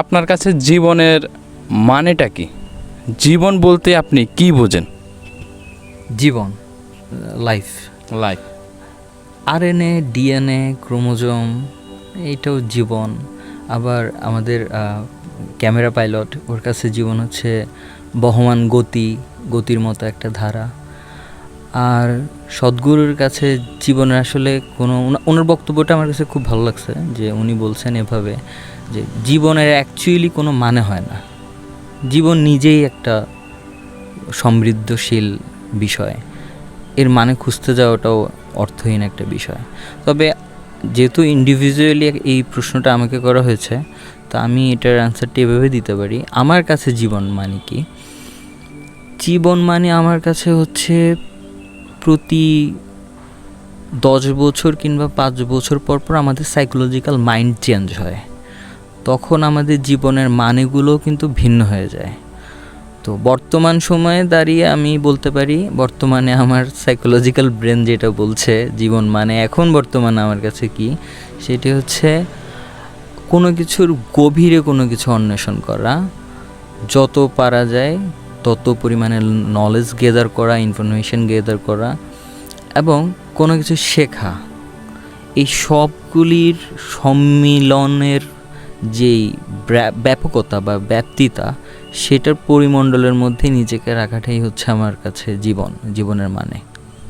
আপনার কাছে জীবনের মানেটা কি? জীবন বলতে আপনি কি বোঝেন? জীবন life life RNA DNA chromosome এইটাও জীবন। আবার আমাদের ক্যামেরা পাইলট ওর কাছে জীবন হচ্ছে বহমান গতি গতির মতো একটা ধারা। আর সদ্গুরুর কাছে জীবনের আসলে কোনো, ওনা- ওনার বক্তব্যটা আমার কাছে খুব ভালো লাগছে যে উনি বলছেন এভাবে যে জীবনের অ্যাকচুয়ালি কোনো মানে হয় না। জীবন নিজেই একটা সমৃদ্ধশীল বিষয়। এর মানে খুঁজতে যাওয়াটাও অর্থহীন একটা বিষয়। তবে যেহেতু ইন্ডিভিজুয়ালি এই প্রশ্নটা আমাকে করা হয়েছে, তো আমি এটার অ্যান্সারটি এভাবে দিতে পারি। আমার কাছে জীবন মানে কি? জীবন মানে আমার কাছে হচ্ছে প্রতি দশ বছর কিংবা পাঁচ বছর পর পর আমাদের সাইকোলজিক্যাল মাইন্ড চেঞ্জ হয়। তখন আমাদের জীবনের মানেগুলো কিন্তু ভিন্ন হয়ে যায়। তো বর্তমান সময়ে দাঁড়িয়ে আমি বলতে পারি, বর্তমানে আমার সাইকোলজিক্যাল ব্রেন যেটা বলছে, জীবন মানে এখন বর্তমানে আমার কাছে কি, সেটি হচ্ছে কোনো কিছুর গভীরে কোনো কিছু অন্বেষণ করা। যত পারা যায়, তত পরিমাণে নলেজ গেদার করা ইনফরমেশন গেদার করা। এবং কোনো কিছু শেখা। এই সবগুলির সম্মিলনের যেই ব্যা- ব্যাপকতা বা ব্যাপ্তিতা, সেটার পরিমণ্ডলের মধ্যে নিজেকে রাখাটাই হচ্ছে আমার কাছে জীবন, জীবনের মানে।